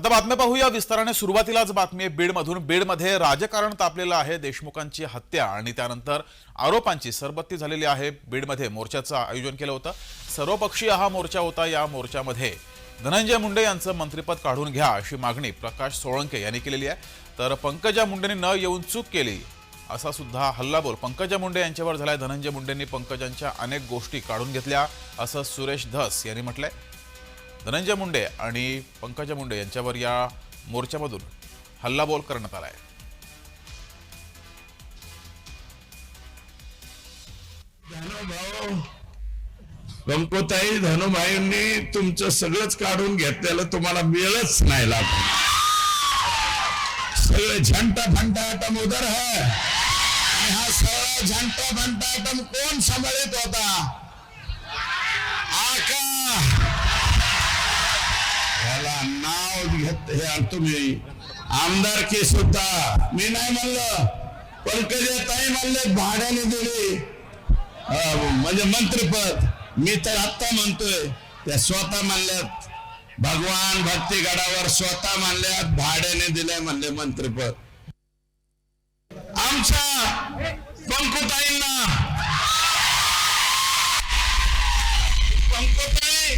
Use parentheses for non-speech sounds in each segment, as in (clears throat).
आता बातम्या पाहूया. विस्ताराने सुरुवातीलाच बातमी आहे. बीडमधून बीडमध्ये राजकारण तापलेलं आहे. देशमुखांची हत्या आणि त्यानंतर आरोपांची सरबत्ती झालेली आहे. बीडमध्ये मोर्चाचं आयोजन केलं होतं. सर्वपक्षीय हा मोर्चा होता. या मोर्चामध्ये धनंजय मुंडे यांचं मंत्रिपद काढून घ्या अशी मागणी प्रकाश सोळंके यांनी केलेली आहे. तर पंकजा मुंडेंनी न येऊन चूक केली असा सुद्धा हल्लाबोल पंकजा मुंडे यांच्यावर झालाय. धनंजय मुंडेंनी पंकजांच्या अनेक गोष्टी काढून घेतल्या असं सुरेश धस यांनी म्हटलंय. धनंजय मुंडे आणि पंकजा मुंडे यांच्यावर या मोर्चामधून हल्लाबोल करण्यात आलाय. आहे कंकोताई धनुभाईंनी तुमचं सगळंच काढून घेतलेलं तुम्हाला मिळच नाही लागत. सगळे झंटा फंटा आटम उदर है. आणि हा सगळा झंटा फंटा आटम कोण सांभाळित होता? आका! घेत हे तुम्ही आमदारकी सुद्धा? मी नाही म्हणलं. पंकजा ताई म्हणले भाड्याने दिली. म्हणजे मंत्रीपद. मी तर आत्ता म्हणतोय त्या स्वतः म्हणल्यात भगवान भक्तीगडावर स्वतः म्हणल्यात भाड्याने दिलंय म्हणले मंत्रीपद. आमच्या पंकुताईंना पंकुताई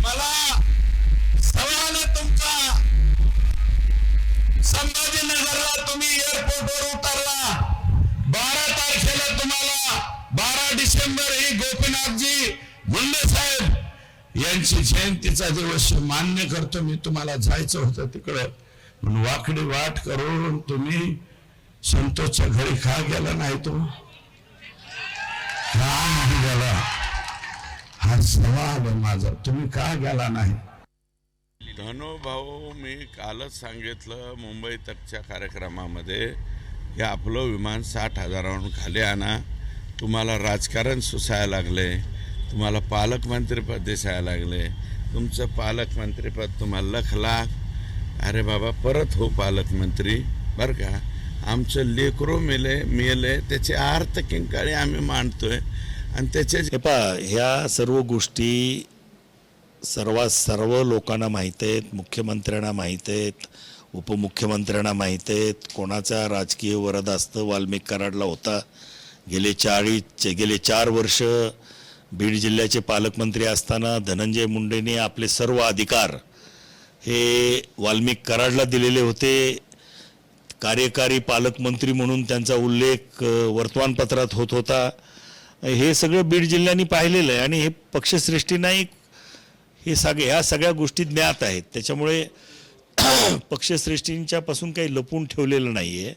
मला संभाजीनगरला तुम्ही एअरपोर्टवर उतरला. बारा तारखेला तुम्हाला बारा डिसेंबर ही गोपीनाथजी मुंडे साहेब यांची जयंतीचा दिवस मान्य करतो. मी तुम्हाला जायचं होतं तिकडं. पण वाकडी वाट करून तुम्ही संतोषच्या घरी का गेला नाही तो? का नाही गेला? हा सवाल माझा. तुम्ही का गेला नाही? धनो भाऊ मी कालच सांगितलं मुंबई तकच्या कार्यक्रमामध्ये की आपलं विमान साठ हजाराहून खाली आणा. तुम्हाला राजकारण सुसायला लागले. तुम्हाला पालकमंत्रीपद दिसायला लागले. तुमचं पालकमंत्रीपद तुम्हाला लख लाख अरे बाबा परत हो पालकमंत्री बरं का? आमचं लेकरो मेले मेले त्याचे आर्थ किंकाळी आम्ही मांडतोय. आणि त्याचे पहा ह्या सर्व गोष्टी सर्वात सर्व लोकांना माहीत आहेत मुख्यमंत्र्यांना माहीत आहेत उपमुख्यमंत्र्यांना माहीत आहेत. कोणाचा राजकीय वरदास्त वाल्मिक कराडला होता? गेले चाळीस गेले चार वर्ष बीड जिल्ह्याचे पालकमंत्री असताना धनंजय मुंडेने आपले सर्व अधिकार हे वाल्मिक कराडला दिलेले होते. कार्यकारी पालकमंत्री म्हणून त्यांचा उल्लेख वर्तमानपत्रात होत होता. हे सगळं बीड जिल्ह्यांनी पाहिलेलं आहे आणि हे पक्षश्रेष्ठी नाही हे सगळे ह्या सगळ्या गोष्टी ज्ञात आहेत. त्याच्यामुळे (clears throat) पक्षश्रेष्ठींच्यापासून काही लपून ठेवलेलं नाही आहे